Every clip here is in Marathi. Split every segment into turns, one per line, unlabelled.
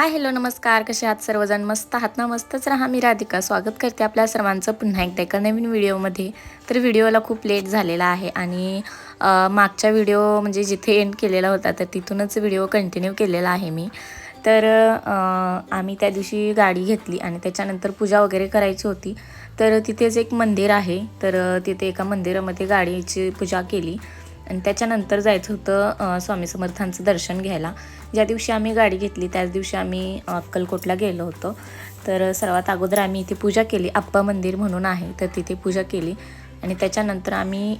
हाय हॅलो नमस्कार. कसे आहात सर्वजण? मस्त आहात ना? मस्तच राहा. मी राधिका. स्वागत करते आपल्या सर्वांचं पुन्हा एकदा एका नवीन व्हिडिओमध्ये. तर व्हिडिओला खूप लेट झालेला आहे आणि मागच्या व्हिडिओ म्हणजे जिथे एंड केलेला होता तर तिथूनच व्हिडिओ कंटिन्यू केलेला आहे मी. तर आम्ही त्या दिवशी गाडी घेतली आणि त्याच्यानंतर पूजा वगैरे करायची होती. तर तिथेच एक मंदिर आहे. तर तिथे एका मंदिरामध्ये गाडीची पूजा केली. आणि त्याच्यानंतर जायचं होतं स्वामी समर्थांचं दर्शन घ्यायला. ज्या दिवशी आम्ही गाडी घेतली त्याच दिवशी आम्ही अक्कलकोटला गेलो होतो. तर सर्वात अगोदर आम्ही इथे पूजा केली. आप्पा मंदिर म्हणून आहे तर तिथे पूजा केली. आणि त्याच्यानंतर आम्ही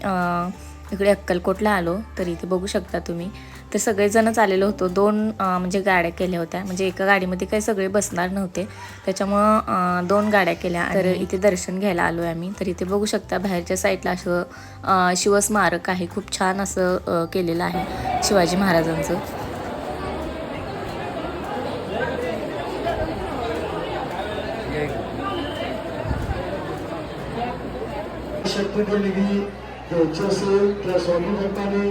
इकडे अक्कलकोटला आलो. तर इथे बघू शकता तुम्ही तर सगळेजणच आलेलो होतो. दोन म्हणजे गाड्या केल्या होत्या. म्हणजे एका गाडीमध्ये काही सगळे बसणार नव्हते. त्याच्यामुळं दोन गाड्या केल्या. तर इथे दर्शन घ्यायला आलो आहे आम्ही. तर इथे बघू शकता बाहेरच्या साईडला असं शिवस्मारक आहे. खूप छान असं केलेलं आहे शिवाजी महाराजांचं.
निधी द्यायची असेल तर स्वामी भक्तांनी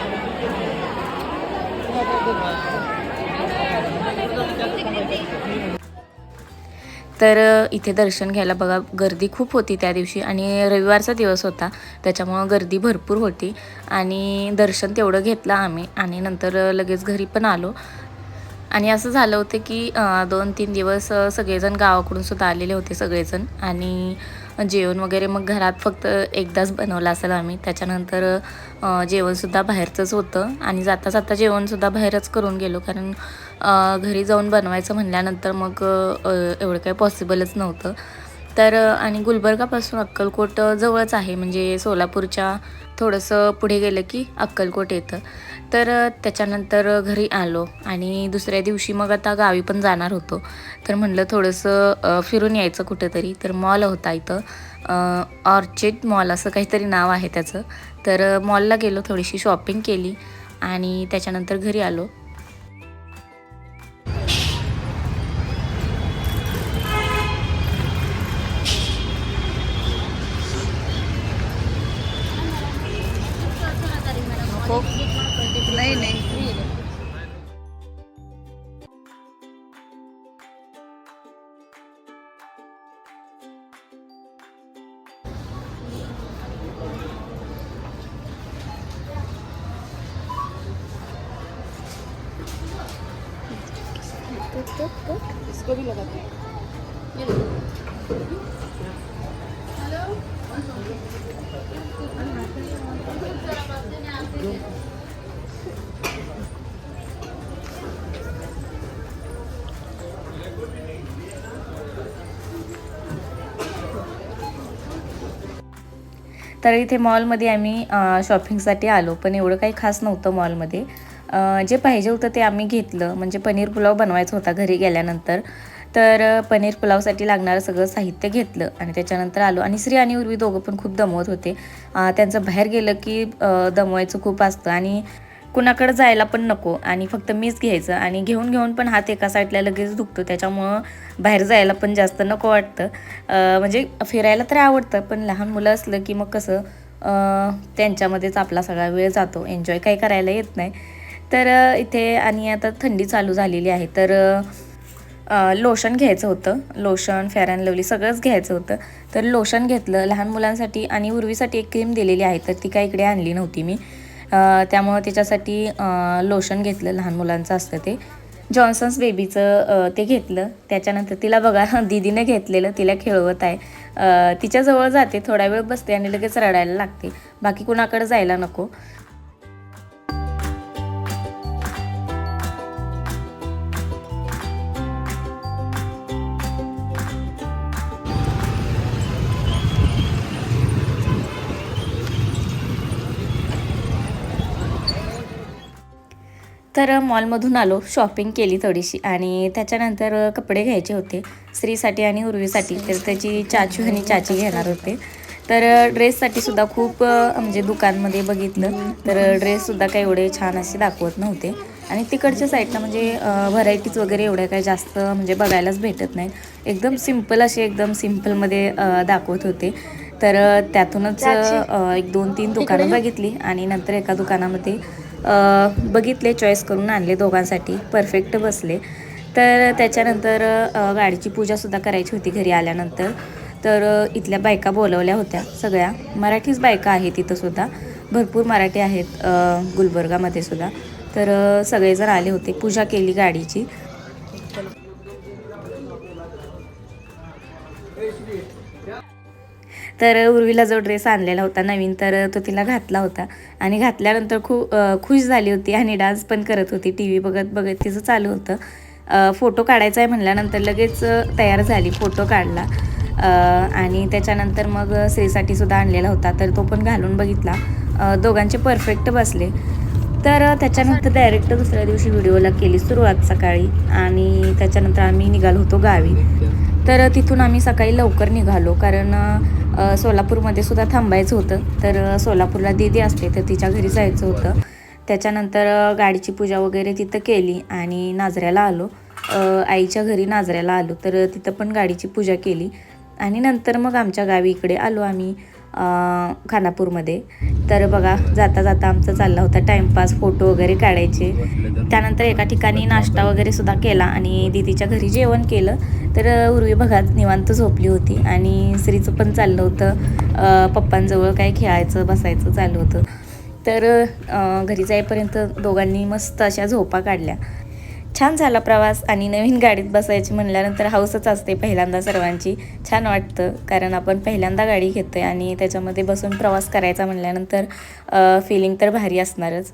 तर इथे दर्शन घ्यायला बघा गर्दी खूप होती त्या दिवशी आणि रविवारचा दिवस होता त्याच्यामुळं गर्दी भरपूर होती आणि दर्शन तेवढं घेतलं आम्ही आणि नंतर लगेच घरी पण आलो. आणि असं झालं होतं की दोन तीन दिवस सगळेजण गावाकडून सुद्धा आलेले होते सगळेजण आणि जेवण वगैरे मग घरात फक्त एकदाच बनवलं असेल आम्ही. त्याच्यानंतर जेवणसुद्धा बाहेरचंच होतं आणि जाता जाता जेवणसुद्धा बाहेरच करून गेलो. कारण घरी जाऊन बनवायचं म्हणल्यानंतर मग एवढं काही पॉसिबलच नव्हतं. तर आणि गुलबर्गापासून अक्कलकोट जवळच आहे. म्हणजे सोलापूरच्या थोडंसं पुढे गेलं की अक्कलकोट येतं. तर त्याच्यानंतर घरी आलो आणि दुसऱ्या दिवशी मग आता गावी पण जाणार होतो. तर म्हणलं थोडंसं फिरून यायचं कुठेतरी. तर मॉल होता इथं. ऑर्चिड मॉल असं काहीतरी नाव आहे त्याचं. तर मॉलला गेलो थोडीशी शॉपिंग केली आणि त्याच्यानंतर घरी आलो.
नाही नाही। इसको भी लगाते हैं।
तर इथे मॉलमध्ये आम्ही शॉपिंगसाठी आलो पण एवढं काही खास नव्हतं मॉलमध्ये. जे पाहिजे होतं ते आम्ही घेतलं. म्हणजे पनीर पुलाव बनवायचा होता घरी गेल्यानंतर. तर पनीर पुलावसाठी लागणारं सगळं साहित्य घेतलं आणि त्याच्यानंतर आलो आणि श्री आणि उर्वी दोघं पण खूप दमवत होते. त्यांचं बाहेर गेलं की दमवायचं खूप असतं आणि कुणाकडं जायला पण नको आणि फक्त मीच घ्यायचं आणि घेऊन घेऊन पण हात एका साईडला लगेच दुखतो. त्याच्यामुळं बाहेर जायला पण जास्त नको वाटतं. म्हणजे फिरायला तर आवडतं पण लहान मुलं असलं की मग कसं त्यांच्यामध्येच आपला सगळा वेळ जातो. एन्जॉय काही करायला येत नाही. तर इथे आणि आता थंडी चालू झालेली आहे. तर लोशन घ्यायचं होतं. लोशन फेअर अँड लवली सगळंच घ्यायचं होतं. तर लोशन घेतलं लहान मुलांसाठी आणि उर्वीसाठी एक क्रीम दिलेली आहे तर ती काय इकडे आणली नव्हती मी. त्यामुळं त्याच्यासाठी लोशन घेतलं लहान मुलांचं असतं ते. जॉन्सन्स बेबीचं ते घेतलं. त्याच्यानंतर तिला बघा दिदीने घेतलेलं तिला खेळवत आहे. तिच्याजवळ जाते थोडा वेळ बसते आणि लगेच रडायला लागते. बाकी कुणाकडे जायला नको. तर मॉलमधून आलो शॉपिंग केली थोडीशी आणि त्याच्यानंतर कपडे घ्यायचे होते स्त्रीसाठी आणि उर्वीसाठी तर त्याची चाचू आणि चाची घेणार होते. तर ड्रेससाठी सुद्धा खूप म्हणजे दुकानमध्ये बघितलं तर ड्रेससुद्धा काही एवढे छान असे दाखवत नव्हते. आणि तिकडच्या साईडला म्हणजे व्हरायटीज वगैरे एवढ्या काही जास्त म्हणजे बघायलाच भेटत नाहीत. एकदम सिंपल असे एकदम सिम्पलमध्ये दाखवत होते. तर त्यातूनच एक दोन तीन दुकानं बघितली आणि नंतर एका दुकानामध्ये बघितले चॉईस करून आणले दोघांसाठी. परफेक्ट बसले. तर त्याच्यानंतर गाडीची पूजासुद्धा करायची होती घरी आल्यानंतर. तर इथल्या बायका बोलवल्या होत्या सगळ्या. मराठीच बायका आहेत तिथंसुद्धा भरपूर मराठी आहेत गुलबर्गामध्ये सुद्धा. तर सगळेजण आले होते. पूजा केली गाडीची. तर उर्वीला जो ड्रेस आणलेला होता नवीन तर तो तिला घातला होता. आणि घातल्यानंतर खूप खुश झाली होती आणि डान्स पण करत होती. टी व्ही बघत बघत तिचं चालू होतं. फोटो काढायचा आहे म्हणल्यानंतर लगेच तयार झाली फोटो काढला. आणि त्याच्यानंतर मग स्त्रीसाठी सुद्धा आणलेला होता. तर तो पण घालून बघितला. दोघांचे परफेक्ट बसले. तर त्याच्यानंतर डायरेक्ट दुसऱ्या दिवशी व्हिडिओला केली सुरुवात सकाळी. आणि त्याच्यानंतर आम्ही निघालो होतो गावी. तर तिथून आम्ही सकाळी लवकर निघालो. कारण सोलापूरमध्ये सुद्धा थांबायचं होतं. तर सोलापूरला दीदी असते तर तिच्या घरी जायचं होतं. त्याच्यानंतर गाडीची पूजा वगैरे तिथं केली आणि नाजऱ्याला आलो. आईच्या घरी नाजऱ्याला आलो तर तिथं पण गाडीची पूजा केली. आणि नंतर मग आमच्या गावी इकडे आलो आम्ही खानापूरमध्ये. तर बघा जाता जाता आमचं चालला होता टाईमपास फोटो वगैरे काढायचे. त्यानंतर एका ठिकाणी नाश्ता वगैरे सुद्धा केला आणि दीदीच्या घरी जेवण केलं. तर उर्वी बघा निवांत झोपली होती आणि स्त्रीचं पण चाललं होतं. पप्पांजवळ काय खेळायचं बसायचं चालू होतं. तर घरी जाईपर्यंत दोघांनी मस्त अशा झोपा काढल्या. छान झाला प्रवास आणि नवीन गाडीत बसायची म्हणल्यानंतर हाऊसच असते पहिल्यांदा सर्वांची. छान वाटतं कारण आपण पहिल्यांदा गाडी घेतो आहे आणि त्याच्यामध्ये बसून प्रवास करायचा म्हणल्यानंतर फिलिंग तर भारी असणारच.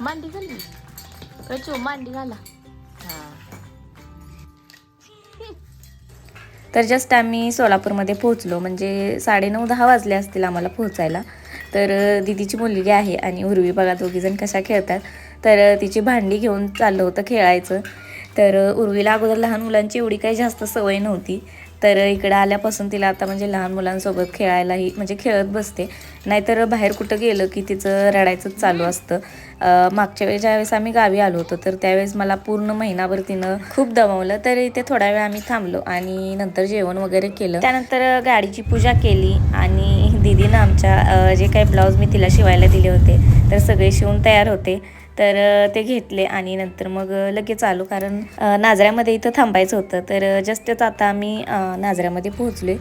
मांडी घाली मांडी घाला.
तर जस्ट आम्ही सोलापूरमध्ये पोहोचलो. म्हणजे साडेनऊ दहा वाजले असतील आम्हाला पोहोचायला. तर दिदीची दीदीची मुलगी आहे आणि उर्वी बघा दोघीजण कशा खेळतात. तर तिची भांडी घेऊन चाललं होतं खेळायचं. तर उर्वीला अगोदर लहान मुलांची एवढी काही जास्त सवय नव्हती. तर इकडं आल्यापासून तिला आता म्हणजे लहान मुलांसोबत खेळायलाही म्हणजे खेळत बसते. नाहीतर बाहेर कुठं गेलं की तिचं रडायचंच चालू असतं. मागच्या वेळेस ज्यावेळेस आम्ही गावी आलो होतो तर त्यावेळेस मला पूर्ण महिनाभर तिनं खूप दमवलं. तर इथे थोडा वेळ आम्ही थांबलो आणि नंतर जेवण वगैरे केलं. त्यानंतर गाडीची पूजा केली आणि दीदीनं आमच्या जे काही ब्लाऊज मी तिला शिवायला दिले होते तर सगळे शिवून तयार होते. तर ते घेतले आणि नंतर मग लगेच आलो. कारण नाजऱ्यामध्ये इथं थांबायचं होतं. तर जस्टच आता आम्ही नाजऱ्यामध्ये नाझऱ्यामध्ये पोहोचले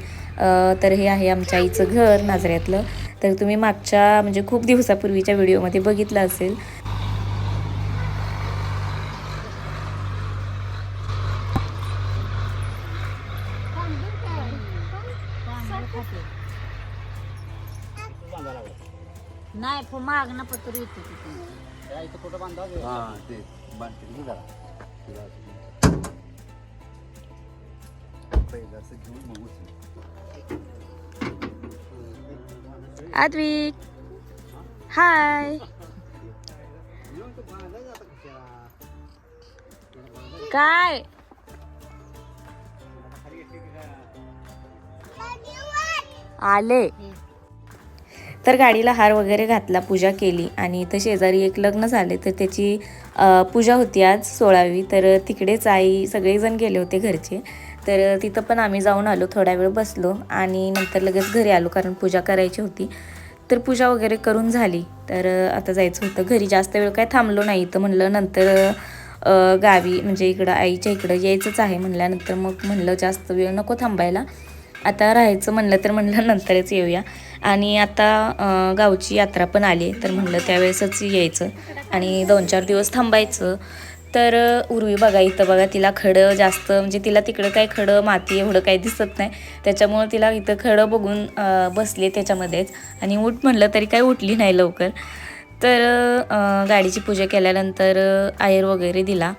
तर हे आहे आमच्या आईचं घर नाजऱ्यातलं. तर तुम्ही मागच्या म्हणजे खूप दिवसापूर्वीच्या व्हिडिओमध्ये बघितलं असेल.
नाही माग ना पत्र येतो
हा ते बांधतील की जरा. तिला पहिलं असं घेऊन. मग उचल.
आद्विक हाय.
काय?
आले. तर गाडीला हार वगैरे घातला पूजा केली आणि इथं शेजारी एक लग्न झाले तर त्याची पूजा होती आज सोळावी. तर तिकडेच आई सगळेजण गेले होते घरचे. तर तिथं पण आम्ही जाऊन आलो थोडा वेळ बसलो आणि नंतर लगेच घरी आलो कारण पूजा करायची होती. तर पूजा वगैरे करून झाली. तर आता जायचं होतं. घरी जास्त वेळ काय थांबलो नाही. तर म्हणलं नंतर गावी म्हणजे इकडं आईच्या इकडं यायचंच आहे म्हणल्यानंतर मग म्हणलं जास्त वेळ नको थांबायला. आता राहायचं म्हणलं तर म्हणलं नंतरच येऊया. आणि आता गावची यात्रा पण आली तर म्हणलं त्यावेळेसच यायचं. आणि दोन चार दिवस थांबायचं. तर उर्वी बघा इथं बघा तिला खडं जास्त म्हणजे तिला तिकडं काय खडं माती एवढं काही दिसत नाही. त्याच्यामुळं तिला इथं खडं बघून बसले त्याच्यामध्येच. आणि उठ म्हणलं तरी काय उठली नाही लवकर. तर गाडीची पूजा केल्यानंतर आयर वगैरे दिला.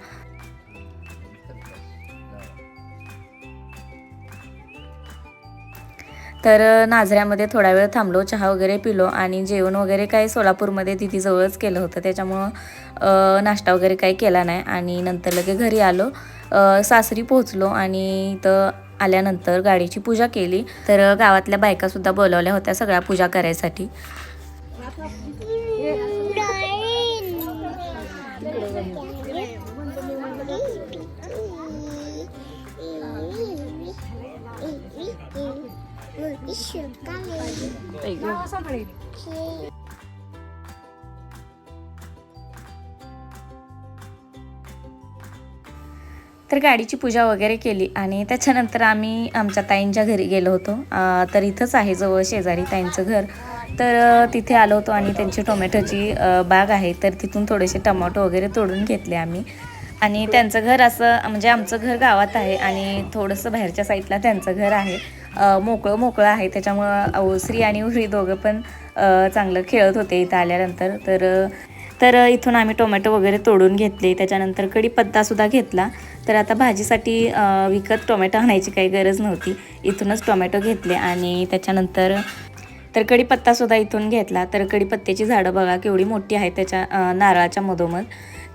तर नाझऱ्यामध्ये थोडा वेळ थांबलो चहा वगैरे पिलो आणि जेवण वगैरे काय सोलापूरमध्ये दिदीजवळच केलं होतं. त्याच्यामुळं नाश्ता वगैरे काही केला नाही आणि नंतर लगे घरी आलो. सासरी पोहोचलो आणि इथं आल्यानंतर गाडीची पूजा केली. तर गावातल्या बायकासुद्धा बोलवल्या होत्या सगळ्या पूजा करायसाठी. तर गाडीची पूजा वगैरे केली आणि त्याच्यानंतर आम्ही आमच्या ताईंच्या घरी गेलो होतो. तर इथंच आहे जवळ शेजारी ताईंचं घर. तर तिथे आलो होतो आणि त्यांची टोमॅटोची बाग आहे. तर तिथून थोडेसे टमाटो वगैरे तोडून घेतले आम्ही. आणि त्यांचं घर असं म्हणजे आमचं घर गावात आहे आणि थोडंसं बाहेरच्या साईडला त्यांचं घर आहे. मोकळं मोकळं आहे. त्याच्यामुळं अवश्री आणि उरी दोघं पण चांगलं खेळत होते इथं आल्यानंतर. तर तर इथून आम्ही टोमॅटो वगैरे तोडून घेतले. त्याच्यानंतर कढीपत्तासुद्धा घेतला. तर आता भाजीसाठी विकत टोमॅटो आणायची काही गरज नव्हती. इथूनच टोमॅटो घेतले आणि त्याच्यानंतर तर कढीपत्तासुद्धा इथून घेतला. तर कढीपत्त्याची झाडं बघा केवढी मोठी आहेत त्याच्या नारळाच्या मधोमध.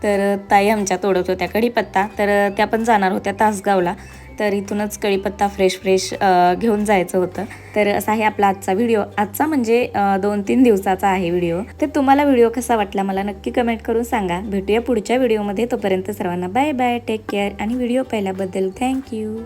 तर ताई आमच्या तोडत होत्या कढीपत्ता तर त्या पण जाणार होत्या तासगावला. तर इथूनच कढीपत्ता फ्रेश फ्रेश घेऊन जायचं होतं. तर असा आहे आपला आजचा व्हिडिओ आजचा म्हणजे दोन तीन दिवसाचा आहे व्हिडिओ तर तुम्हाला व्हिडिओ कसा वाटला मला नक्की कमेंट करून सांगा. भेटूया पुढच्या व्हिडिओमध्ये तोपर्यंत सर्वांना बाय बाय टेक केअर आणि व्हिडिओ पाहिल्याबद्दल थँक्यू